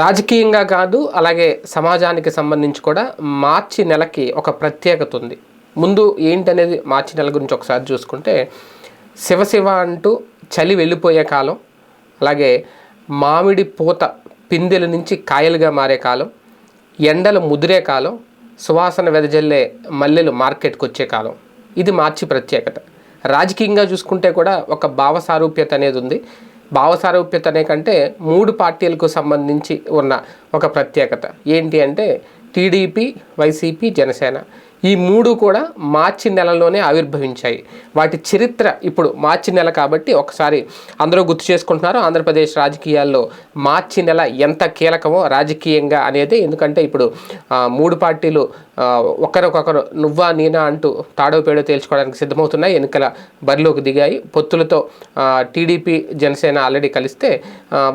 రాజకీయంగా కాదు అలాగే సమాజానికి సంబంధించి కూడా మార్చి నెలకి ఒక ప్రత్యేకత ఉంది. ముందు ఏంటనేది మార్చి నెల గురించి ఒకసారి చూసుకుంటే శివశివ అంటూ చలి వెళ్ళిపోయే కాలం అలాగే మామిడి పూత పిందెల నుంచి కాయలుగా మారే కాలం ఎండలు ముదిరే కాలం సువాసన వెదజల్లే మల్లెలు మార్కెట్కి వచ్చే కాలం. ఇది మార్చి ప్రత్యేకత. రాజకీయంగా చూసుకుంటే కూడా ఒక భావ సారూప్యత అనేది ఉంది. భావసారూప్యత అనే కంటే మూడు పార్టీలకు సంబంధించి ఉన్న ఒక ప్రత్యేకత. ఏంటి అంటే టీడీపీ వైసీపీ జనసేన. ఈ మూడు కూడా మార్చి నెలలోనే ఆవిర్భవించాయి. వాటి చరిత్ర ఇప్పుడు మార్చి నెల కాబట్టి ఒకసారి అందరూ గుర్తు చేసుకుంటున్నారు. ఆంధ్రప్రదేశ్ రాజకీయాల్లో మార్చి నెల ఎంత కీలకమో రాజకీయంగా అనేది ఎందుకంటే ఇప్పుడు మూడు పార్టీలు ఒకరికొకరు నువ్వా నేనా అంటూ తాడో పేడో తేల్చుకోవడానికి సిద్ధమవుతున్నాయి. ఎన్నికల బరిలోకి దిగాయి. పొత్తులతో టీడీపీ జనసేన ఆల్రెడీ కలిస్తే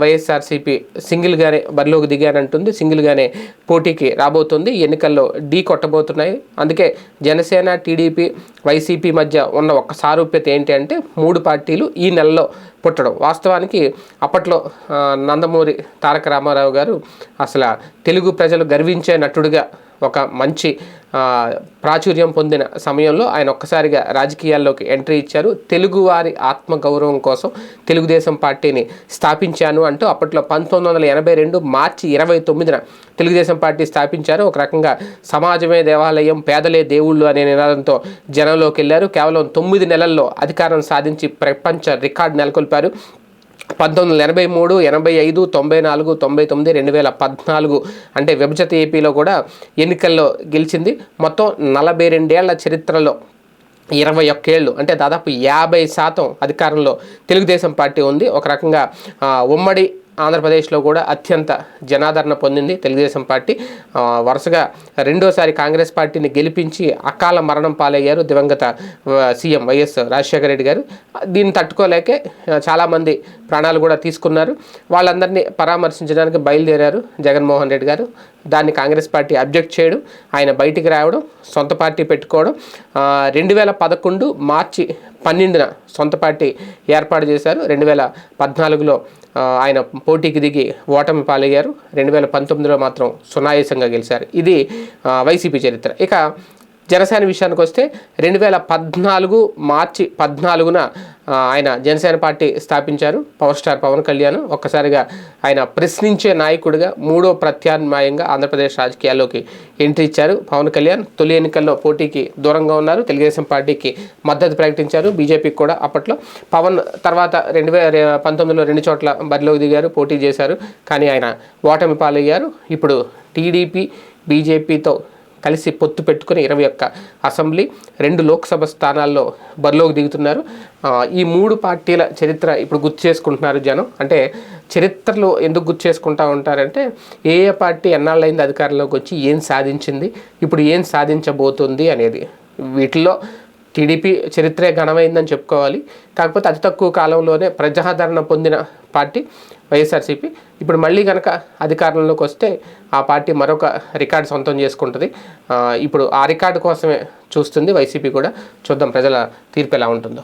వైఎస్ఆర్సీపీ సింగిల్గానే బరిలోకి దిగానంటుంది. సింగిల్గానే పోటీకి రాబోతుంది. ఎన్నికల్లో ఢీ కొట్టబోతున్నాయి. అందుకే జనసేన టీడీపీ వైసీపీ మధ్య ఉన్న ఒక సారూప్యత ఏంటి అంటే మూడు పార్టీలు ఈ నెలలో పుట్టడం. వాస్తవానికి అప్పట్లో నందమూరి తారక రామారావు గారు అసలు తెలుగు ప్రజలు గర్వించే నటుడిగా ఒక మంచి ప్రాచుర్యం పొందిన సమయంలో ఆయన ఒక్కసారిగా రాజకీయాల్లోకి ఎంట్రీ ఇచ్చారు. తెలుగువారి ఆత్మగౌరవం కోసం తెలుగుదేశం పార్టీని స్థాపించాను అంటూ అప్పట్లో పంతొమ్మిది వందల ఎనభై రెండు మార్చి ఇరవై తొమ్మిదిన తెలుగుదేశం పార్టీ స్థాపించారు. ఒక రకంగా సమాజమే దేవాలయం పేదలే దేవుళ్ళు అనే నినాదంతో జనంలోకి వెళ్ళారు కేవలం తొమ్మిది నెలల్లో అధికారం సాధించి ప్రపంచ రికార్డు నెలకొల్పారు. పంతొమ్మిది వందల ఎనభై మూడు ఎనభై ఐదు తొంభై నాలుగు తొంభై తొమ్మిది రెండు వేల పద్నాలుగు అంటే విభజత ఏపీలో కూడా ఎన్నికల్లో గెలిచింది. మొత్తం నలభై రెండేళ్ళ చరిత్రలో ఇరవై ఒక్కేళ్ళు అంటే దాదాపు యాభై శాతం అధికారంలో తెలుగుదేశం పార్టీ ఉంది. ఒక రకంగా ఉమ్మడి ఆంధ్రప్రదేశ్లో కూడా అత్యంత జనాదరణ పొందింది తెలుగుదేశం పార్టీ. వరుసగా రెండోసారి కాంగ్రెస్ పార్టీని గెలిపించి అకాల మరణం పాలయ్యారు దివంగత సీఎం వైఎస్ రాజశేఖర రెడ్డి గారు. దీన్ని తట్టుకోలేకే చాలామంది ప్రాణాలు కూడా తీసుకున్నారు. వాళ్ళందరినీ పరామర్శించడానికి బయలుదేరారు జగన్మోహన్ రెడ్డి గారు. దాన్ని కాంగ్రెస్ పార్టీ అబ్జెక్ట్ చేయడం ఆయన బయటికి రావడం సొంత పార్టీ పెట్టుకోవడం రెండు వేల పదకొండు మార్చి పన్నెండున సొంత పార్టీ ఏర్పాటు చేశారు. రెండు వేల పద్నాలుగులో ఆయన పోటీకి దిగి ఓటమి పాలయ్యారు. రెండు వేల పంతొమ్మిదిలో మాత్రం సునాయాసంగా గెలిచారు. ఇది వైసీపీ చరిత్ర. ఇక జనసేన విషయానికి వస్తే రెండు వేల పద్నాలుగు మార్చి పద్నాలుగున ఆయన జనసేన పార్టీ స్థాపించారు. పవర్ స్టార్ పవన్ కళ్యాణ్ ఒక్కసారిగా ఆయన ప్రశ్నించే నాయకుడిగా మూడో ప్రత్యామ్నాయంగా ఆంధ్రప్రదేశ్ రాజకీయాల్లోకి ఎంట్రీ ఇచ్చారు. పవన్ కళ్యాణ్ తొలి ఎన్నికల్లో పోటీకి దూరంగా ఉన్నారు. తెలుగుదేశం పార్టీకి మద్దతు ప్రకటించారు. బీజేపీకి కూడా అప్పట్లో పవన్ తర్వాత రెండు వేల పంతొమ్మిదిలో రెండు చోట్ల బరిలోకి దిగారు పోటీ చేశారు. కానీ ఆయన ఓటమి పాలయ్యారు. ఇప్పుడు టీడీపీ బీజేపీతో కలిసి పొత్తు పెట్టుకుని ఇరవై ఒక్క అసెంబ్లీ రెండు లోక్సభ స్థానాల్లో బరిలోకి దిగుతున్నారు. ఈ మూడు పార్టీల చరిత్ర ఇప్పుడు గుర్తు చేసుకుంటున్నారు జనం. అంటే చరిత్రలో ఎందుకు గుర్తు చేసుకుంటా ఉంటారంటే ఏ ఏ పార్టీ ఎన్నాళ్ళైంది అధికారంలోకి వచ్చి ఏం సాధించింది ఇప్పుడు ఏం సాధించబోతుంది అనేది. వీటిలో టీడీపీ చరిత్రే ఘనమైందని చెప్పుకోవాలి. కాకపోతే అతి తక్కువ కాలంలోనే ప్రజాదరణ పొందిన పార్టీ వైఎస్ఆర్సీపీ. ఇప్పుడు మళ్ళీ కనుక అధికారంలోకి వస్తే ఆ పార్టీ మరొక రికార్డు సొంతం చేసుకుంటుంది. ఇప్పుడు ఆ రికార్డు కోసమే చూస్తుంది వైసీపీ కూడా. చూద్దాం ప్రజల తీర్పు ఎలా ఉంటుందో.